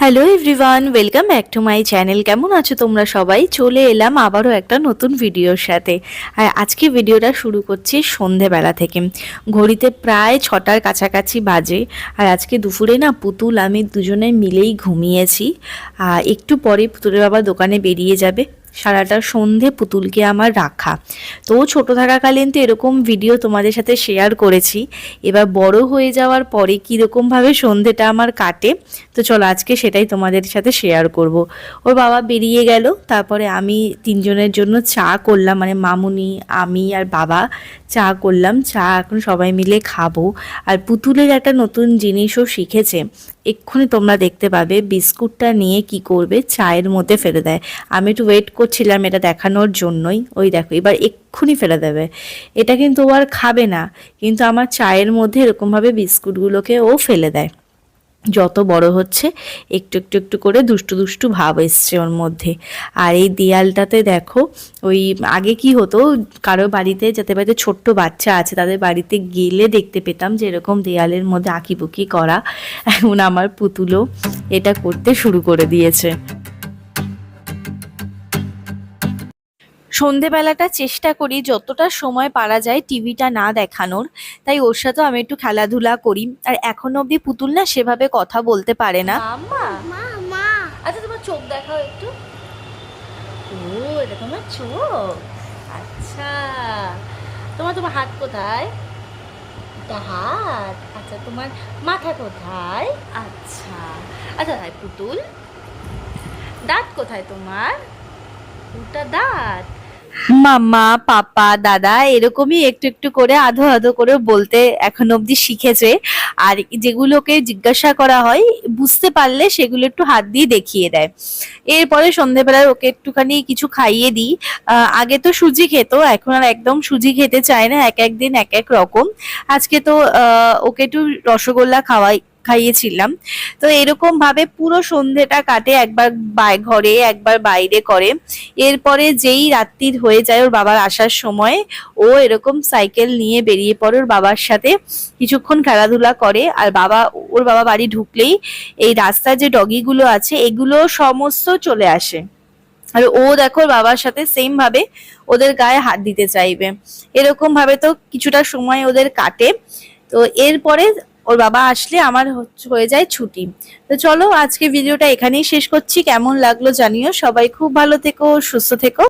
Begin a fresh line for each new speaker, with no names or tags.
Hello everyone welcome back to my channel কেমন আছো তোমরা সবাই? চলে এলাম আবারও একটা নতুন ভিডিওর সাথে। আর আজকে ভিডিওটা শুরু করছি সন্ধেবেলা থেকে। ঘড়িতে প্রায় ছটার কাছাকাছি বাজে। আর আজকে দুপুরে না পুতুল, আমি দুজনে মিলেই ঘুমিয়েছি। একটু পরে পুতুলের বাবা দোকানে বেরিয়ে যাবে। সারাটা সন্ধে পুতুলকে আমার রাখা। তো ছোট থাকাকালীন তো এরকম ভিডিও তোমাদের সাথে শেয়ার করেছি। এবার বড় হয়ে যাওয়ার পরে কীরকমভাবে সন্ধেটা আমার কাটে, তো চলো আজকে সেটাই তোমাদের সাথে শেয়ার করব। ওর বাবা বেরিয়ে গেল, তারপরে আমি তিনজনের জন্য চা করলাম মানে মামুনি, আমি আর বাবা। চা করলাম, চা এখন সবাই মিলে খাব। আর পুতুলের একটা নতুন জিনিসও শিখেছে। এক্ষুনি তোমরা দেখতে পাবে বিস্কুটটা নিয়ে কি করবে, চায়ের মধ্যে ফেলে দেয়। আমি একটু ওয়েট করছিলাম এটা দেখানোর জন্যই। ওই দেখো, এবার এক্ষুনি ফেলে দেবে। এটা কিন্তু ও আর খাবে না। কিন্তু আমার চায়ের মধ্যে এরকমভাবে বিস্কুটগুলোকে ও ফেলে দেয়। যত বড় হচ্ছে, একটু একটু একটু করে দুষ্টু দুষ্টু ভাব এসছে ওর মধ্যে। আর এই দেয়ালটাতে দেখো, ওই আগে কি হতো, কারও বাড়িতে যাতে বাড়িতে ছোট্ট বাচ্চা আছে, তাদের বাড়িতে গেলে দেখতে পেতাম যে এরকম দেয়ালের মধ্যে আঁকিবুকি করা। এখন আমার পুতুলও এটা করতে শুরু করে দিয়েছে। সন্ধেবেলাটা চেষ্টা করি যতটা সময় পারা যায় টিভিটা না দেখানোর। তাই ওর সাথেও আমি একটু খেলাধুলা করি। আর এখন অবধি পুতুল না সেভাবে কথা বলতে পারে না।
আচ্ছা তোমার চোখ দেখাও একটু। ও, এটা তোমার চোখ? আচ্ছা। তোমার তোমার হাত কোথায়? এটা হাত? আচ্ছা তোমার মাথা কোথায়? আচ্ছা। আচ্ছা পুতুল। দাঁত কোথায় তোমার? দুটা দাঁত।
মাম্মা, পাপা, দাদা এরকমই একটু একটু করে, আধো আধো করে বলতে এখন অবধি শিখেছে। আর যেগুলোকে জিজ্ঞাসা করা হয়, বুঝতে পারলে সেগুলো একটু হাত দিয়ে দেখিয়ে দেয়। এরপরে সন্ধেবেলায় ওকে একটুখানি কিছু খাইয়ে দিই। আগে তো সুজি খেত, এখন আর একদম সুজি খেতে চায় না, এক এক দিন এক এক রকম। আজকে তো ওকে একটু রসগোল্লা খাওয়াই খাইয়েছিলাম। তো এরকম ভাবে পুরো সন্ধেটা কাটে, একবার ঘরে, একবার বাইরে করে। এরপরে যেই রাত্রির হয়ে যায় ওর বাবার আসার সময়, ও এরকম সাইকেল নিয়ে বেরিয়ে পড়ে ওর বাবার সাথে। কিছুক্ষণ খেলাধুলা করে, আর বাবা, ওর বাবা বাড়ি ঢুকলেই এই রাস্তার যে ডগিগুলো আছে, এগুলো সমস্ত চলে আসে। আর ও দেখো বাবার সাথে সেম ভাবে ওদের গায়ে হাত দিতে চাইবে। এরকম ভাবে তো কিছুটা সময় ওদের কাটে। তো এরপরে ওর বাবা আসলে আমার হয়ে যায় ছুটি। তো চলো আজকে ভিডিওটা এখানেই শেষ করছি। কেমন লাগল জানিও। সবাই খুব ভালো থেকো, সুস্থ থেকো।